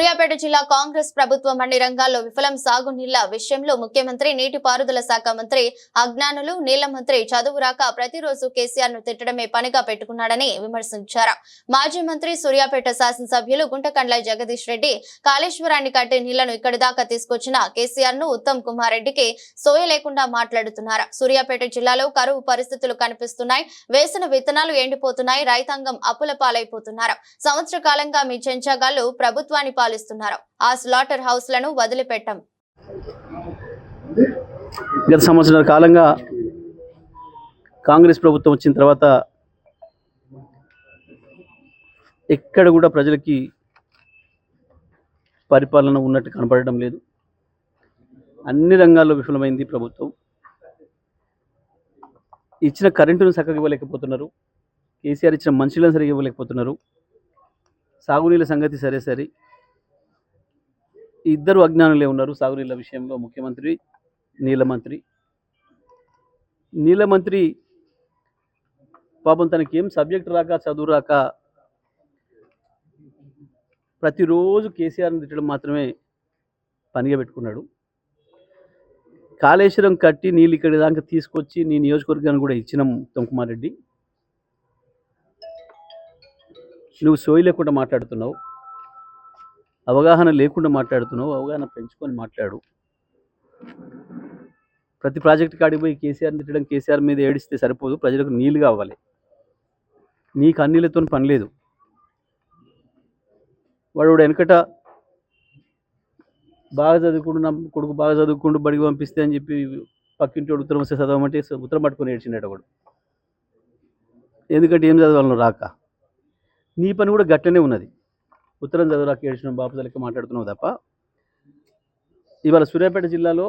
సూర్యాపేట జిల్లా కాంగ్రెస్ ప్రభుత్వం అన్ని రంగాల్లో విఫలం సాగునీళ్ళ విషయంలో ముఖ్యమంత్రి నీటిపారుదల శాఖ మంత్రి అజ్ఞానులు నీళ్ళ మంత్రి చదువు రాక ప్రతిరోజు కేసీఆర్ను తిట్టడమే పనిగా పెట్టుకున్నాడని విమర్శించారు. మాజీ మంత్రి సూర్యాపేట శాసనసభ్యులు గుంటకండ్ల జగదీష్ రెడ్డి కాళేశ్వరాన్ని కట్టే నీళ్ళను ఇక్కడి దాకా తీసుకొచ్చిన కేసీఆర్ను ఉత్తమ్ కుమార్ రెడ్డికి సోయ లేకుండా మాట్లాడుతున్నారు. సూర్యాపేట జిల్లాలో కరువు పరిస్థితులు కనిపిస్తున్నాయి వేసిన విత్తనాలు ఎండిపోతున్నాయి రైతాంగం అప్పుల పాలైపోతున్నారు. సంవత్సర కాలంగా మీ చెంచగాళ్ళు ప్రభుత్వాన్ని పాలిస్తున్నారు. ఆ స్లాటర్ హౌస్లను వదిలిపెట్టం. గత సంవత్సరాల కాలంగా కాంగ్రెస్ ప్రభుత్వం వచ్చిన తర్వాత ఎక్కడ కూడా ప్రజలకి పరిపాలన ఉన్నట్టు కనపడడం లేదు. అన్ని రంగాల్లో విఫలమైంది ప్రభుత్వం. ఇచ్చిన కరెంటును చక్కగా ఇవ్వలేకపోతున్నారు. కేసీఆర్ ఇచ్చిన మనుషులను సరిగా ఇవ్వలేకపోతున్నారు. సాగునీళ్ళ సంగతి సరే సరే. ఇద్దరు అజ్ఞానులే ఉన్నారు సాగునీళ్ళ విషయంలో. ముఖ్యమంత్రి నీళ్ళ మంత్రి నీళ్ళ మంత్రి పాపం తనకి ఏం సబ్జెక్ట్ రాక చదువు రాక ప్రతిరోజు కేసీఆర్ని తిట్టడం మాత్రమే పనిగా పెట్టుకున్నాడు. కాళేశ్వరం కట్టి నీళ్ళు ఇక్కడి దాకా తీసుకొచ్చి నీ నియోజకవర్గాన్ని కూడా ఇచ్చినాం ఉత్తమ్ కుమార్ రెడ్డి. నువ్వు సోయి లేకుండా మాట్లాడుతున్నావు. అవగాహన లేకుండా మాట్లాడుతున్నావు అవగాహన పెంచుకొని మాట్లాడు. ప్రతి ప్రాజెక్ట్ కాడికి పోయి కేసీఆర్ని తిట్టడం కేసీఆర్ మీద ఏడిస్తే సరిపోదు ప్రజలకు నీళ్ళు కావాలి. నీకు అన్నీళ్ళతో పని లేదు. వాడు వెనకట బాగా చదువుకుంటూ నా కొడుకు బాగా చదువుకుంటూ బడికి పంపిస్తే అని చెప్పి పక్కింటి వాడు ఉత్తరం వస్తే చదవమంటే ఉత్తరం పట్టుకొని ఏడ్చిండట వాడు. ఎందుకంటే ఏం చదవాలను రాక. నీ పని కూడా గట్టనే ఉన్నది. ఉత్తరం చదువులకు ఏడ్చిన బాపుదలకి మాట్లాడుతున్నావు తప్ప. ఇవాళ సూర్యాపేట జిల్లాలో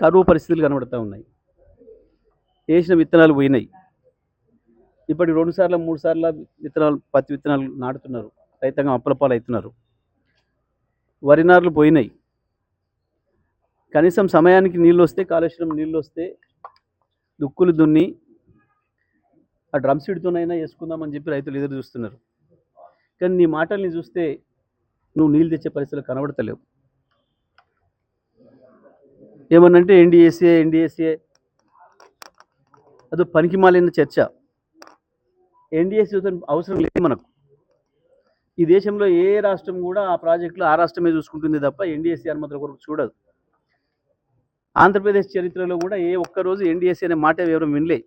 కరువు పరిస్థితులు కనబడుతూ ఉన్నాయి. వేసిన విత్తనాలు పోయినాయి. ఇప్పటి రెండు సార్లు మూడు సార్లు విత్తనాలు పత్తి విత్తనాలు నాటుతున్నారు. రైతాంగం అప్పలపాలు అవుతున్నారు వరి నార్లు పోయినాయి. కనీసం సమయానికి నీళ్ళు వస్తే కాళేశ్వరం నీళ్ళు వస్తే దుక్కులు దున్ని ఆ డ్రమ్ సీడ్తోనైనా వేసుకుందామని చెప్పి రైతులు ఎదురు చూస్తున్నారు. కానీ నీ మాటల్ని చూస్తే నువ్వు నీళ్ళు తెచ్చే పరిస్థితులు కనబడతలేవు. ఏమన్నంటే ఎన్డీఏసీఏ ఎన్డీఏసీఏ అదో పనికి మాలిన చర్చ. ఎన్డీఏసీ అవసరం లేదు మనకు. ఈ దేశంలో ఏ రాష్ట్రం కూడా ఆ ప్రాజెక్టులో ఆ రాష్ట్రమే చూసుకుంటుంది తప్ప ఎన్డీఎస్సీ అనుమతుల కొరకు చూడదు. ఆంధ్రప్రదేశ్ చరిత్రలో కూడా ఏ ఒక్కరోజు ఎన్డీఎస్సీ అనే మాట ఎవరు వినలే.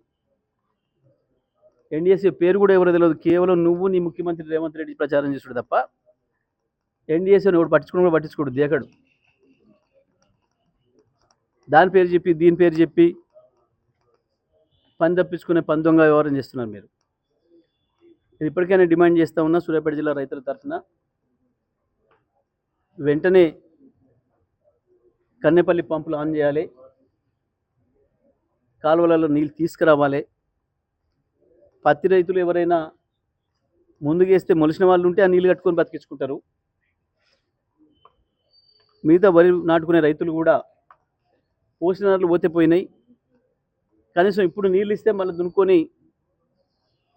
ఎన్డీఎస్సీ పేరు కూడా ఎవరో తెలియదు కేవలం నువ్వు నీ ముఖ్యమంత్రి రేవంత్ రెడ్డి ప్రచారం చేసుడు తప్ప ఎన్డీఎస్సీ ఎవడు పట్టించుకుని కూడా పట్టించుకోడు దేకడు. దాని పేరు చెప్పి దీని పేరు చెప్పి పని తప్పించుకునే పని వ్యవహారం చేస్తున్నారు మీరు. నేను ఇప్పటికైనా డిమాండ్ చేస్తా ఉన్నా సూర్యాపేట జిల్లా రైతుల తరఫున వెంటనే కన్నెపల్లి పంపులు ఆన్ చేయాలి. కాలువలలో నీళ్ళు తీసుకురావాలి. పత్తి రైతులు ఎవరైనా ముందుకేస్తే మొలిసిన వాళ్ళు ఉంటే ఆ నీళ్ళు కట్టుకొని బతికించుకుంటారు. మిగతా వరి నాటుకునే రైతులు కూడా పోసిన నాట్లు పోతే పోయినాయి. కనీసం ఇప్పుడు నీళ్ళు ఇస్తే మళ్ళీ దున్నుకొని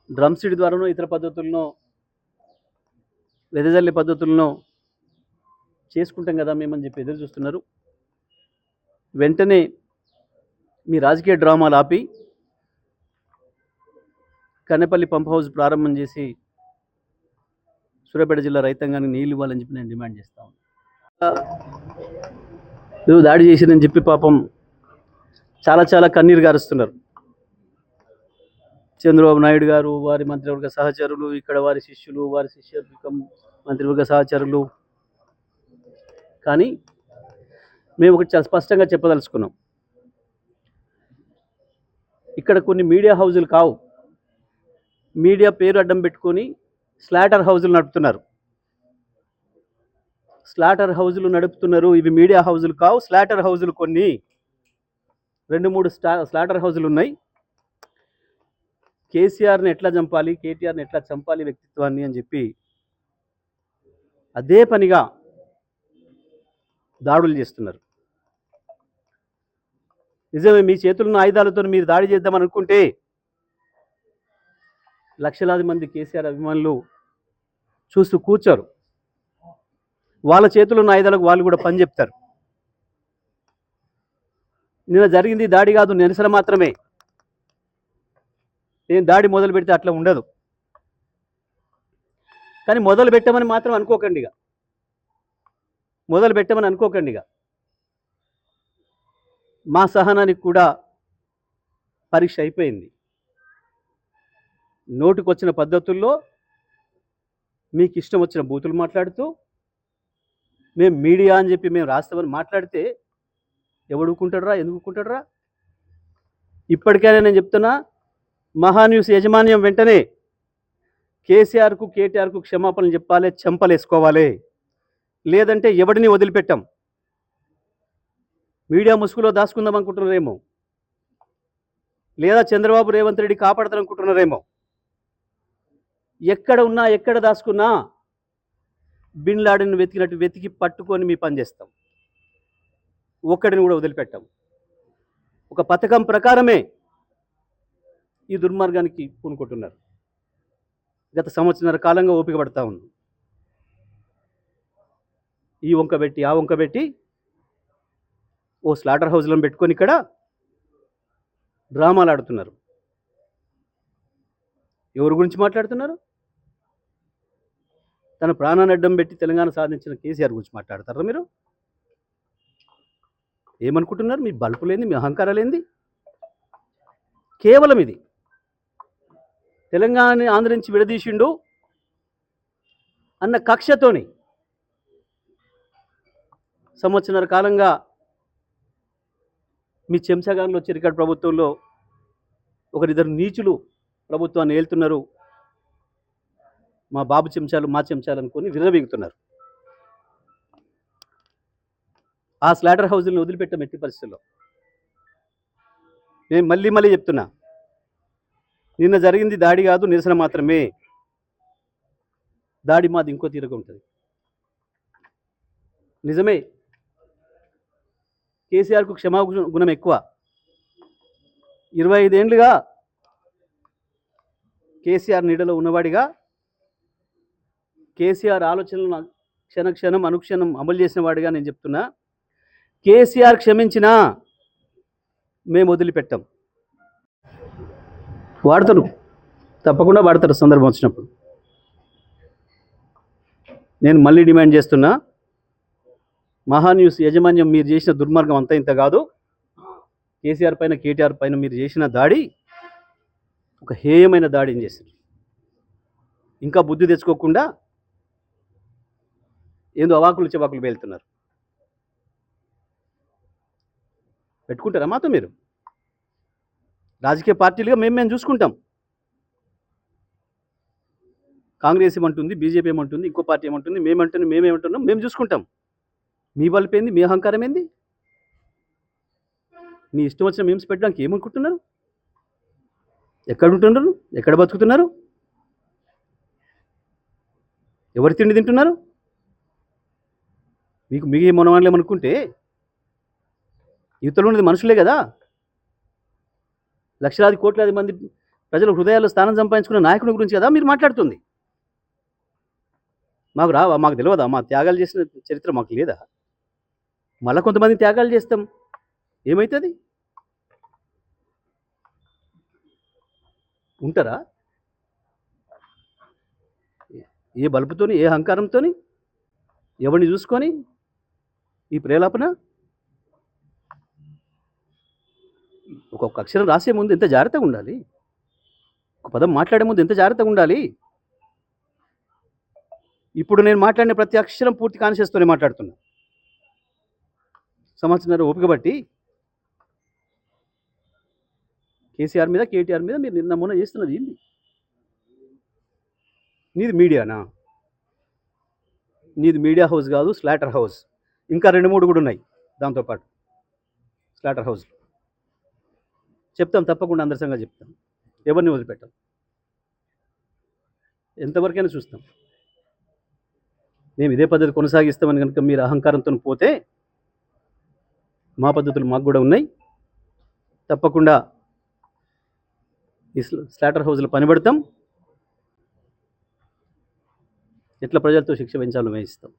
డ్రమ్ సీడ్ ద్వారానో ఇతర పద్ధతులను వెదజల్లి పద్ధతులను చేసుకుంటాం కదా మేమని చెప్పి ఎదురు చూస్తున్నారు. వెంటనే మీ రాజకీయ డ్రామాలు ఆపి కన్నెపల్లి పంప్ హౌస్ ప్రారంభం చేసి సూర్యాపేట జిల్లా రైతాంగానికి నీళ్ళు ఇవ్వాలని చెప్పి నేను డిమాండ్ చేస్తా ఉన్నాను దాడి చేసిందని చెప్పి పాపం చాలా చాలా కన్నీరు గారుస్తున్నారు. చంద్రబాబు నాయుడు గారు వారి మంత్రివర్గ సహచరులు ఇక్కడ వారి శిష్యులు వారి శిష్యవర్గం మంత్రివర్గ సహచరులు. కానీ మేము ఒకటి చాలా స్పష్టంగా చెప్పదలుచుకున్నాం. ఇక్కడ కొన్ని మీడియా హౌజులు కావు. మీడియా పేరు అడ్డం పెట్టుకొని స్లాటర్ హౌజులు నడుపుతున్నారు. స్లాటర్ హౌజులు నడుపుతున్నారు. ఇవి మీడియా హౌజులు కావు. స్లాటర్ హౌజులు కొన్ని. రెండు మూడు స్టా స్లాటర్ హౌజులు ఉన్నాయి. కేసీఆర్ని ఎట్లా చంపాలి? కేటీఆర్ని ఎట్లా చంపాలి వ్యక్తిత్వాన్ని అని చెప్పి అదే పనిగా దాడులు చేస్తున్నారు. నిజమే మీ చేతులను ఆయుధాలతో మీరు దాడి చేద్దాం అనుకుంటే లక్షలాది మంది కేసీఆర్ అభిమానులు చూస్తూ కూర్చోరు. వాళ్ళ చేతులు ఉన్న ఆయుధాలకు వాళ్ళు కూడా పని చెప్తారు. నిన్న జరిగింది దాడి కాదు నిరసన మాత్రమే. నేను దాడి మొదలు పెడితే అట్లా ఉండదు. కానీ మొదలు పెట్టమని మాత్రం అనుకోకండి ఇక. మొదలు పెట్టమని అనుకోకండి ఇక. మా సహనానికి కూడా పరీక్ష అయిపోయింది. నోటికొచ్చిన పద్ధతుల్లో మీకు ఇష్టం వచ్చిన బూతులు మాట్లాడుతూ మేము మీడియా అని చెప్పి మేము రాస్తామని మాట్లాడితే ఎవడుకుంటాడరా ఎందుకుంటాడరా ఇప్పటికైనా నేను చెప్తున్నా మహాన్యూస్ యాజమాన్యం వెంటనే కేసీఆర్కు కేటీఆర్కు క్షమాపణలు చెప్పాలి చెంపలేసుకోవాలి. లేదంటే ఎవడిని వదిలిపెట్టాం? మీడియా ముసుగులో దాచుకుందాం అనుకుంటున్నారేమో? లేదా చంద్రబాబు రేవంత్ రెడ్డి కాపాడతారనుకుంటున్నారేమో? ఎక్కడ ఉన్నా ఎక్కడ దాచుకున్నా బిన్ లాడెన్ వెతికినట్టు వెతికి పట్టుకొని మీ పని చేస్తాం. ఒక్కడిని కూడా వదిలిపెట్టాం. ఒక పథకం ప్రకారమే ఈ దుర్మార్గానికి పూనుకుంటున్నారు. గత సంవత్సరాల కాలంగా ఓపిక పడతా ఉన్నాం ఈ వంక పెట్టి ఆ వంక పెట్టి ఓ స్లాటర్ హౌస్లను పెట్టుకొని ఇక్కడ డ్రామాలు ఆడుతున్నారు. ఎవరి గురించి మాట్లాడుతున్నారు? తన ప్రాణాన్ని అడ్డం పెట్టి తెలంగాణ సాధించిన కేసీఆర్ గురించి మాట్లాడతారా మీరు? ఏమనుకుంటున్నారు? మీ బల్పులేంది మీ అహంకారాలేంది? కేవలం ఇది. తెలంగాణని ఆంధ్ర నుంచి విడదీసిండు అన్న కక్షతోని సంవత్సరాల కాలంగా మీ చెంచగాన్లో చిరికాడు ప్రభుత్వంలో ఒకరిద్దరు నీచులు ప్రభుత్వాన్ని ఏలుతున్నారు. మా బాబు చెంచాలు మా చెంచాలు అనుకొని విర్రవీగుతున్నారు ఆ స్లాటర్ హౌజుల్ని వదిలిపెట్టాం ఎట్టి పరిస్థితుల్లో. నేను మళ్ళీ మళ్ళీ చెప్తున్నా. నిన్న జరిగింది దాడి కాదు నిరసన మాత్రమే. దాడి మాది ఇంకో తీరుగా ఉంటుంది. నిజమే. కేసీఆర్కు క్షమా గుణం ఎక్కువ. ఇరవై ఐదేండ్లుగా కేసీఆర్ నీడలో ఉన్నవాడిగా కేసీఆర్ ఆలోచనలు క్షణ క్షణం అనుక్షణం అమలు చేసిన వాడిగా నేను చెప్తున్నా. కేసీఆర్ క్షమించినా మేము వదిలిపెట్టాం. వాడతారు తప్పకుండా వాడతారు సందర్భం వచ్చినప్పుడు. నేను మళ్ళీ డిమాండ్ చేస్తున్నా మహాన్యూస్ యాజమాన్యం మీరు చేసిన దుర్మార్గం అంతా ఇంత కాదు. కేసీఆర్ పైన కేటీఆర్ పైన మీరు చేసిన దాడి ఒక హేయమైన దాడిని చేశారు ఇంకా బుద్ధి తెచ్చుకోకుండా ఏందో అవాకులు చెవాకులు వెళ్తున్నారు పెట్టుకుంటారా మాతో మీరు? రాజకీయ పార్టీలుగా మేము మేము చూసుకుంటాం. కాంగ్రెస్ ఏమంటుంది బీజేపీ ఏమంటుంది ఇంకో పార్టీ ఏమంటుంది మేమంటుంది మేమేమంటున్నాం మేము చూసుకుంటాం. మీ బలిపోయింది మీ అహంకారం ఏంది? మీ ఇష్టం వచ్చిన మేమ్స్ పెట్టడానికి ఏమనుకుంటున్నారు? ఎక్కడ ఉంటున్నారు? ఎక్కడ బతుకుతున్నారు? ఎవరి తిండి తింటున్నారు? మీకు మిగి మనవాళ్ళేమనుకుంటే యువతలో ఉన్నది మనుషులే కదా. లక్షలాది కోట్లాది మంది ప్రజల హృదయాల్లో స్థానం సంపాదించుకున్న నాయకుని గురించి కదా మీరు మాట్లాడుతుంది. మాకు రావా మాకు తెలియదా మా త్యాగాలు చేసిన చరిత్ర మాకు లేదా? మళ్ళీ కొంతమంది త్యాగాలు చేస్తాం. ఏమవుతుంది ఉంటారా? ఏ బలుపుతోని ఏ అహంకారంతోని? ఎవరిని చూసుకొని? ఈ ప్రేలాపన? ఒక్కొక్క అక్షరం రాసే ముందు ఎంత జాగ్రత్తగా ఉండాలి? ఒక పదం మాట్లాడే ముందు ఎంత జాగ్రత్తగా ఉండాలి? ఇప్పుడు నేను మాట్లాడిన ప్రతి అక్షరం పూర్తి కాన్షియస్తోనే మాట్లాడుతున్నా. సంవత్సరం ఓపిక బట్టి కేసీఆర్ మీద కేటీఆర్ మీద మీరు నిన్న మొన్న చేస్తున్నది ఏంది? నీది మీడియానా? నీది మీడియా హౌస్ కాదు స్లాటర్ హౌస్. ఇంకా రెండు మూడు కూడా ఉన్నాయి దాంతోపాటు స్లాటర్ హౌస్ చెప్తాం తప్పకుండా అందరిసంగా చెప్తాం. ఎవరిని వదిలిపెట్టాం ఎంతవరకైనా చూస్తాం. మేము ఇదే పద్ధతి కొనసాగిస్తామని కనుక మీరు అహంకారంతో పోతే మా పద్ధతులు మాకు కూడా ఉన్నాయి. తప్పకుండా ఈ స్లాటర్ హౌస్లో పనిపెడతాం. ఎట్లా ప్రజలతో శిక్ష పెంచాలో వేయిస్తాం.